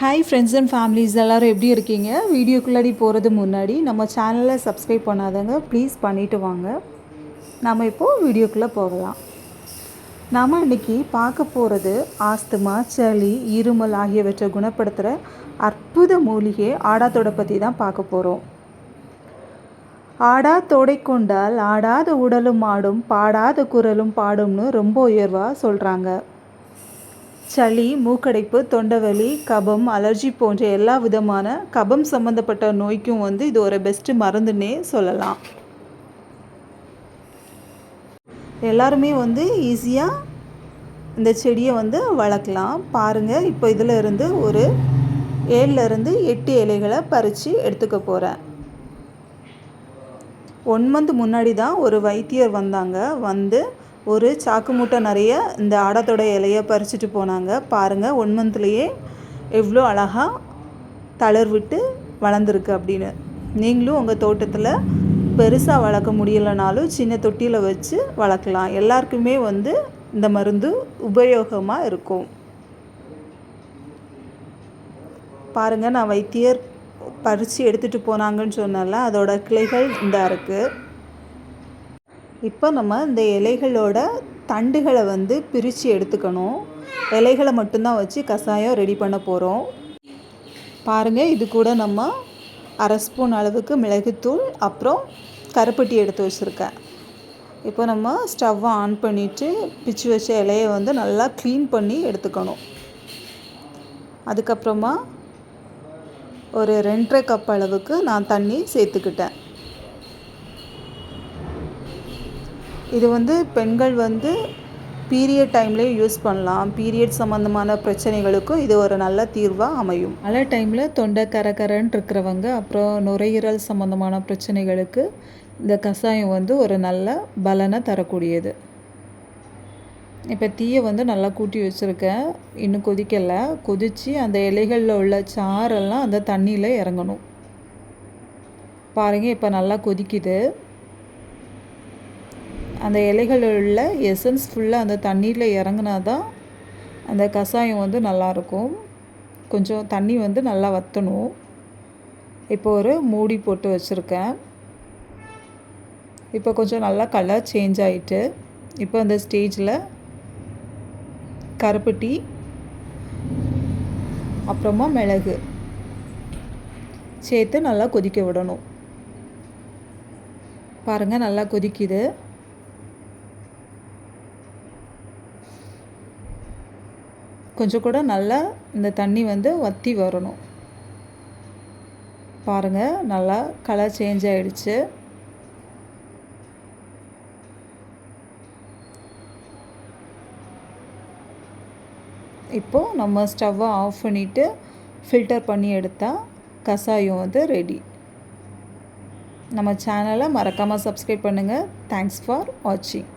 Hi friends and families எல்லோரும் எப்படி இருக்கீங்க? வீடியோக்குள்ளாடி போகிறது முன்னாடி நம்ம சேனலை சப்ஸ்கிரைப் பண்ணாதவங்க ப்ளீஸ் பண்ணிவிட்டு வாங்க. நம்ம இப்போது வீடியோக்குள்ளே போகலாம். நாம் இன்றைக்கி பார்க்க போகிறது ஆஸ்துமா சளி இருமல் ஆகியவற்றை குணப்படுத்துகிற அற்புத மூலிகை ஆடாத்தோட பற்றி தான் பார்க்க போகிறோம் ஆடா தோடை கொண்டால் ஆடாத உடலும் ஆடும் பாடாத குரலும் பாடும்னு ரொம்ப உயர்வாக சொல்கிறாங்க சளி மூக்கடைப்பு தொண்டவலி கபம் அலர்ஜி போன்ற எல்லா விதமான கபம் சம்மந்தப்பட்ட நோய்க்கும் வந்து இது ஒரு பெஸ்ட்டு மருந்துன்னே சொல்லலாம். எல்லாருமே வந்து ஈஸியாக இந்த செடியை வந்து வளர்க்கலாம். பாருங்கள் இப்போ இதில் இருந்து ஒரு ஏழுலேருந்து எட்டு இலைகளை பறித்து எடுத்துக்க போகிறேன் ஒன் மந்த் முன்னாடி தான் ஒரு வைத்தியர் வந்தாங்க. வந்து ஒரு சாக்கு மூட்டை நிறைய இந்த ஆடத்தோட இலையை பறிச்சுட்டு போனாங்க. பாருங்கள் ஒன் மந்த்லேயே எவ்வளோ அழகாக தளர் விட்டு வளர்ந்துருக்கு அப்படின்னு. நீங்களும் உங்கள் தோட்டத்தில் பெருசாக வளர்க்க முடியலைனாலும் சின்ன தொட்டியில் வச்சு வளர்க்கலாம். எல்லாருக்குமே வந்து இந்த மருந்து உபயோகமாக இருக்கும். பாருங்கள் நான் வைத்தியர் பறித்து எடுத்துகிட்டு போனாங்கன்னு சொன்னால அதோட கிளைகள் இந்த இருக்குது இப்போ நம்ம இந்த இலைகளோட தண்டுகளை வந்து பிரித்து எடுத்துக்கணும். இலைகளை மட்டும்தான் வச்சு கஷாயம் ரெடி பண்ண போகிறோம் பாருங்கள் இது கூட நம்ம அரை ஸ்பூன் அளவுக்கு மிளகுத்தூள் அப்புறம் கருப்பட்டி எடுத்து வச்சுருக்கேன். இப்போ நம்ம ஸ்டவ்வை ஆன் பண்ணிவிட்டு பிச்சு வச்ச இலையை வந்து நல்லா க்ளீன் பண்ணி எடுத்துக்கணும். அதுக்கப்புறமா ஒரு ரெண்டரை கப் அளவுக்கு நான் தண்ணி சேர்த்துக்கிட்டேன். இது வந்து பெண்கள் வந்து பீரியட் டைம்லேயும் யூஸ் பண்ணலாம். பீரியட் சம்மந்தமான பிரச்சனைகளுக்கும் இது ஒரு நல்ல தீர்வாக அமையும். மழை டைமில் தொண்டை கரகரன்னு இருக்கிறவங்க அப்புறம் நுரையீரல் சம்மந்தமான பிரச்சனைகளுக்கு இந்த கஷாயம் வந்து ஒரு நல்ல பலனை தரக்கூடியது. இப்போ தீயை வந்து நல்லா கூட்டி வச்சுருக்கேன். இன்னும் கொதிக்கலை. கொதித்து அந்த இலைகளில் உள்ள சாரெல்லாம் அந்த தண்ணியில் இறங்கணும். பாருங்கள் இப்போ நல்லா கொதிக்குது. அந்த இலைகளில் உள்ள எசன்ஸ் ஃபுல்லாக அந்த தண்ணீரில் இறங்கினா தான் அந்த கஷாயம் வந்து நல்லாயிருக்கும். கொஞ்சம் தண்ணி வந்து நல்லா வற்றணும் இப்போ ஒரு மூடி போட்டு வச்சுருக்கேன். இப்போ கொஞ்சம் நல்லா கலர் சேஞ்ச் ஆகிட்டு இப்போ அந்த ஸ்டேஜில் கருப்பட்டி அப்புறமா மிளகு சேர்த்து நல்லா கொதிக்க விடணும். பாருங்கள் நல்லா கொதிக்குது. கொஞ்சம் கூட நல்லா இந்த தண்ணி வந்து வற்றி வரணும். பாருங்கள் நல்லா கலர் சேஞ்ச் ஆகிடுச்சு இப்போது நம்ம ஸ்டவ்வை ஆஃப் பண்ணிவிட்டு ஃபில்டர் பண்ணி எடுத்தால் கஷாயம் வந்து ரெடி நம்ம சேனலை மறக்காமல் சப்ஸ்கிரைப் பண்ணுங்கள் தேங்க்ஸ் ஃபார் வாட்சிங்